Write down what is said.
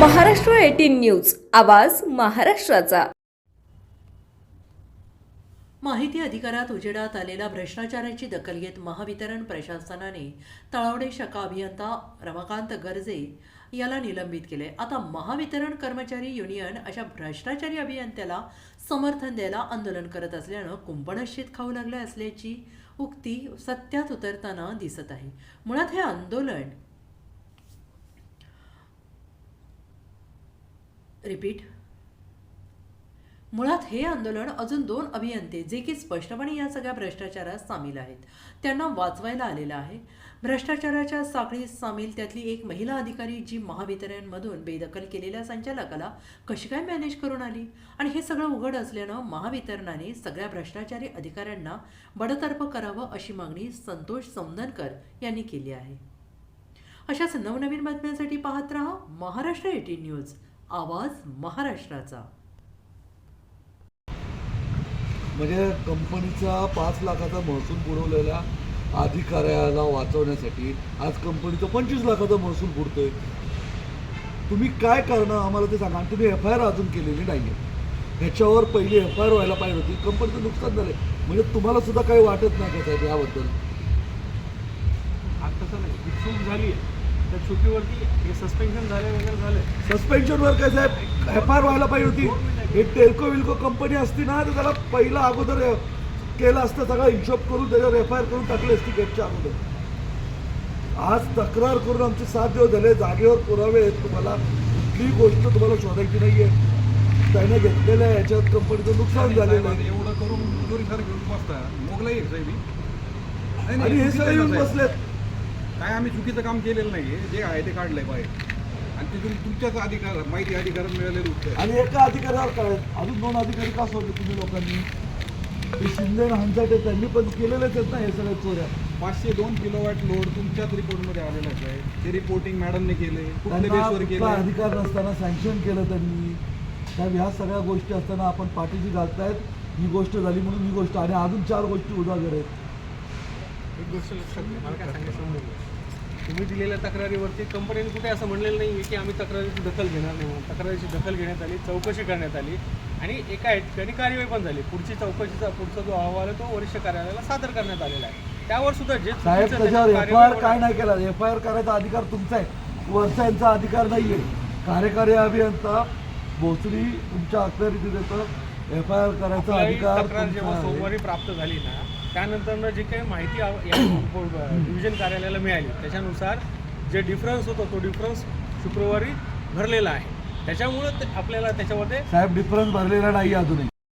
Maharashtra eighteen news. आवाज महाराष्ट्राचा. माहिती अधिकारात उजेडात आलेल्या भ्रष्टाचाराची दखल घेत महावितरण प्रशासनाने तळवडे शाखा अभियंता रमाकांत गर्जे याला निलंबित केले. आता महावितरण कर्मचारी युनियन अशा भ्रष्टाचारी अभियंत्याला समर्थन द्यायला आंदोलन करत असल्यानं कुंपणशीत खाऊ लागले असल्याची उक्ती सत्यात उतरताना दिसत आहे. मुळात हे आंदोलन रिपीट मुळात हे आंदोलन अजून दोन अभियंते जे की स्पष्टपणे या सगळ्या भ्रष्टाचारात सामील आहेत. त्यांना वाचवायला आलेलं आहे. भ्रष्टाचाराच्या साखळीत सामील त्यातली एक महिला अधिकारी जी महावितरणमधून बेदखल केलेल्या संचालकाला कशी काय मॅनेज करून आली? आणि हे सगळं उघड असल्यानं महावितरणाने सगळ्या भ्रष्टाचारी अधिकाऱ्यांना बडतर्फ करावं अशी मागणी संतोष सौंदनकर यांनी केली आहे. अशाच नवनवीन बातम्यांसाठी पाहत राहा महाराष्ट्र एटीन न्यूज. आवाज महाराष्ट्राचा. म्हणजे कंपनीचा पाच लाखाचा महसूल बुडवलेल्या अधिकाऱ्याला वाचवण्यासाठी आज कंपनीचा पंचवीस लाखाचा महसूल बुडतोय तुम्ही काय करणं आम्हाला ते सांगा. आणि तुम्ही एफ आय आर अजून केलेली नाही आहे ह्याच्यावर पहिली एफ आय आर व्हायला पाहिजे होती. कंपनीचं नुकसान झालं म्हणजे तुम्हाला सुद्धा काही वाटत नाही का साहेब याबद्दल? आज तसं नाही. चूक झाली आहे त्या चुकीवरती हे सस्पेन्शन झाले वगैरे झाले. सस्पेन्शनवर काय साहेब एफ आर व्हायला पाहिजे होती. हे टेल्को विल्को कंपनी असती ना तर त्याला पहिला अगोदर केलं असतं सगळा हिशोब करून त्याच्यावर एफ आय आर करून टाकले असती गेटच्या अगोदर. आज तक्रार करून आमचे सात दिवस झाले जागेवर पुरावे आहेत. तुम्हाला कुठलीही गोष्ट तुम्हाला शोधायची नाही आहे त्याने घेतलेल्या याच्यात कंपनीचं नुकसान झालेलं आहे. एवढं करून चोरी सर घेऊन बसता मोगलाई आहे साहेब आणि हे सगळे आहे येऊन. बसलेत. काय आम्ही चुकीचं काम केलेलं नाही जे आहे ते काढलंय बाहेर. आणि तिथून तुमच्याच अधिकार माहिती अधिकारात मिळालेलं उत्तर आणि एका अधिकाऱ्यावर काय? अजून दोन अधिकारी का सोडले तुम्ही लोकांनी? ते शिंदे आणि हंसाटे त्यांनी पण केलेलेच आहेत ना हे सगळे चोऱ्या? पाचशे दोन किलोवॅट लोड तुमच्याच रिपोर्टमध्ये आलेलं आहे. ते रिपोर्टिंग मॅडमने केले कुठल्या त्यांना बेसवर कुठला केलं. अधिकार नसताना सँक्शन केलं त्यांनी. साहेब ह्या सगळ्या गोष्टी असताना आपण पाठीशी घालतायत. ही गोष्ट झाली म्हणून ही गोष्ट आणि अजून चार गोष्टी उजागर आहेत. एक गोष्ट लक्षात घ्या मला काय सांगायचं म्हणलं तुम्ही दिलेल्या तक्रारीवरती कंपनीने कुठे असं म्हणलेलं नाही आहे की आम्ही तक्रारीची दखल घेणार नाही म्हणून. तक्रारीची दखल घेण्यात आली चौकशी करण्यात आली आणि एका ठिकाणी कार्यवाही पण झाली. पुढची चौकशीचा पुढचा जो अहवाल आहे तो वरिष्ठ कार्यालयाला सादर करण्यात आलेला आहे. त्यावर सुद्धा जे साहेब त्याच्यावर एफ आय आर काय नाही केला. एफ आय आर करायचा अधिकार तुमचा आहे. वरचा यांचा अधिकार नाही आहे कार्यकारी अभियंता भोसरी तुमच्या अखत्यारीत येतं एफ आय आर करायचा अधिकार. सोमवारी प्राप्त झाली ना त्यानंतर जी काही माहिती या डिव्हिजन कार्यालयाला मिळाली त्याच्यानुसार जे डिफरन्स होतो तो डिफरन्स शुक्रवारी भरलेला आहे. त्याच्यामुळं ते आपल्याला त्याच्यामध्ये साहेब डिफरन्स भरलेला नाही अजूनही.